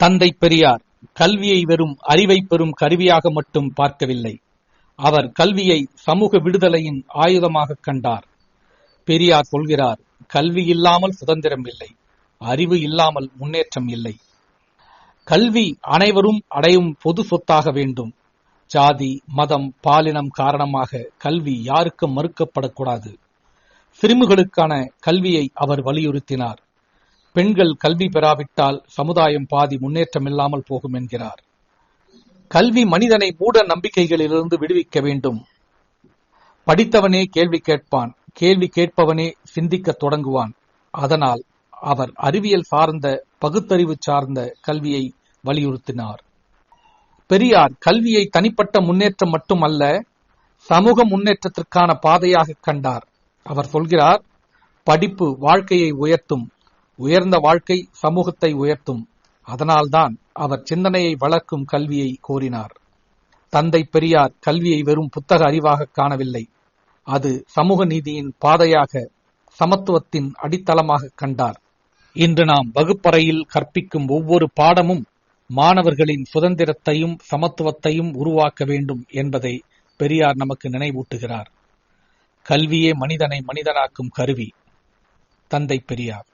தந்தை பெரியார் கல்வியை வெறும் அறிவை பெறும் கருவியாக மட்டும் பார்க்கவில்லை. அவர் கல்வியை சமூக விடுதலையின் ஆயுதமாக கண்டார். பெரியார் சொல்கிறார் கல்வி இல்லாமல் சுதந்திரம் இல்லை அறிவு இல்லாமல் முன்னேற்றம் இல்லை. கல்வி அனைவரும் அடையும் பொது சொத்தாக வேண்டும். ஜாதி மதம் பாலினம் காரணமாக கல்வி யாருக்கும் மறுக்கப்படக்கூடாது சிறுமிகளுக்கான கல்வியை அவர் வலியுறுத்தினார். பெண்கள் கல்வி பெறாவிட்டால் சமுதாயம் பாதி முன்னேற்றம் இல்லாமல் போகும் என்கிறார். கல்வி மனிதனை மூட நம்பிக்கைகளிலிருந்து விடுவிக்க வேண்டும். படித்தவனே கேள்வி கேட்பான் கேள்வி கேட்பவனே சிந்திக்க தொடங்குவான். அதனால் அவர் அறிவியல் சார்ந்த பகுத்தறிவு சார்ந்த கல்வியை வலியுறுத்தினார். பெரியார் கல்வியை தனிப்பட்ட முன்னேற்றம் மட்டுமல்ல சமூக முன்னேற்றத்திற்கான பாதையாக கண்டார். அவர் சொல்கிறார் படிப்பு வாழ்க்கையை உயர்த்தும் உயர்ந்த வாழ்க்கை சமூகத்தை உயர்த்தும். அதனால்தான் அவர் சிந்தனையை வளர்க்கும் கல்வியை கோரினார். தந்தை பெரியார் கல்வியை வெறும் புத்தக அறிவாக காணவில்லை. அது சமூக நீதியின் பாதையாக சமத்துவத்தின் அடித்தளமாக கண்டார். இன்று நாம் வகுப்பறையில் கற்பிக்கும் ஒவ்வொரு பாடமும் மாணவர்களின் சுதந்திரத்தையும் சமத்துவத்தையும் உருவாக்க வேண்டும் என்பதை பெரியார் நமக்கு நினைவூட்டுகிறார். கல்வியே மனிதனை மனிதனாக்கும் கருவி. தந்தை பெரியார்.